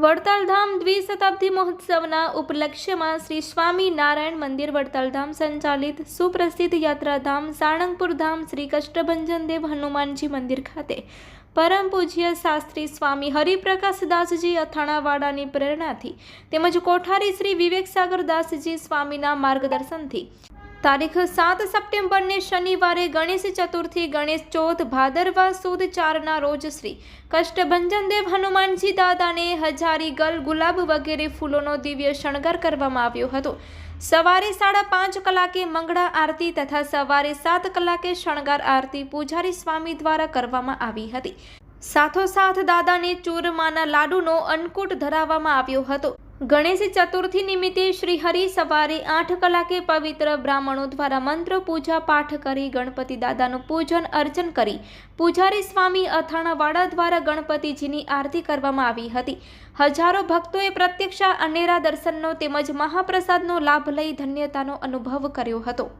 વડતાલધામ દ્વિશતાબ્દી મહોત્સવના ઉપલક્ષ્યમાં શ્રી સ્વામી નારાયણ મંદિર વડતાલધામ સંચાલિત સુપ્રસિદ્ધ યાત્રાધામ સાણંગપુર ધામ શ્રી કષ્ટભંજન દેવ હનુમાનજી મંદિર ખાતે. પરમ પૂજ્ય શાસ્ત્રી સ્વામી હરિપ્રકાશદાસજી અથાણાવાડાની પ્રેરણાથી તેમજ કોઠારી શ્રી વિવેક સાગર દાસજી સ્વામીના માર્ગદર્શનથી તારીખ સાત સપ્ટેમ્બરને શનિવારે ગણેશ ચતુર્થી, ગણેશ ચોથ, ભાદરવા સુદ ચારના રોજ શ્રી કષ્ટભંજનદેવ હનુમાનજી દાદાને હજારી ગલ ગુલાબ વગેરે ફૂલોનો દિવ્ય શણગાર કરવામાં આવ્યો હતો. સવારે સાડા પાંચ કલાકે મંગળા આરતી તથા સવારે સાત કલાકે શણગાર આરતી પૂજારી સ્વામી દ્વારા કરવામાં આવી હતી. સાથોસાથ દાદાને ચૂરમાના લાડુનો અન્નકૂટ ધરાવવામાં આવ્યો હતો. ગણેશ ચતુર્થી નિમિત્તે શ્રી હરિ સવારે આઠ કલાકે પવિત્ર બ્રાહ્મણો દ્વારા મંત્ર પૂજા પાઠ કરી ગણપતિ દાદાનું પૂજન અર્ચન કરી પૂજારી સ્વામી અથાણાવાડા દ્વારા ગણપતિજીની આરતી કરવામાં આવી હતી. હજારો ભક્તોએ પ્રત્યક્ષ અનેરા દર્શનનો તેમજ મહાપ્રસાદનો લાભ લઈ ધન્યતાનો અનુભવ કર્યો હતો.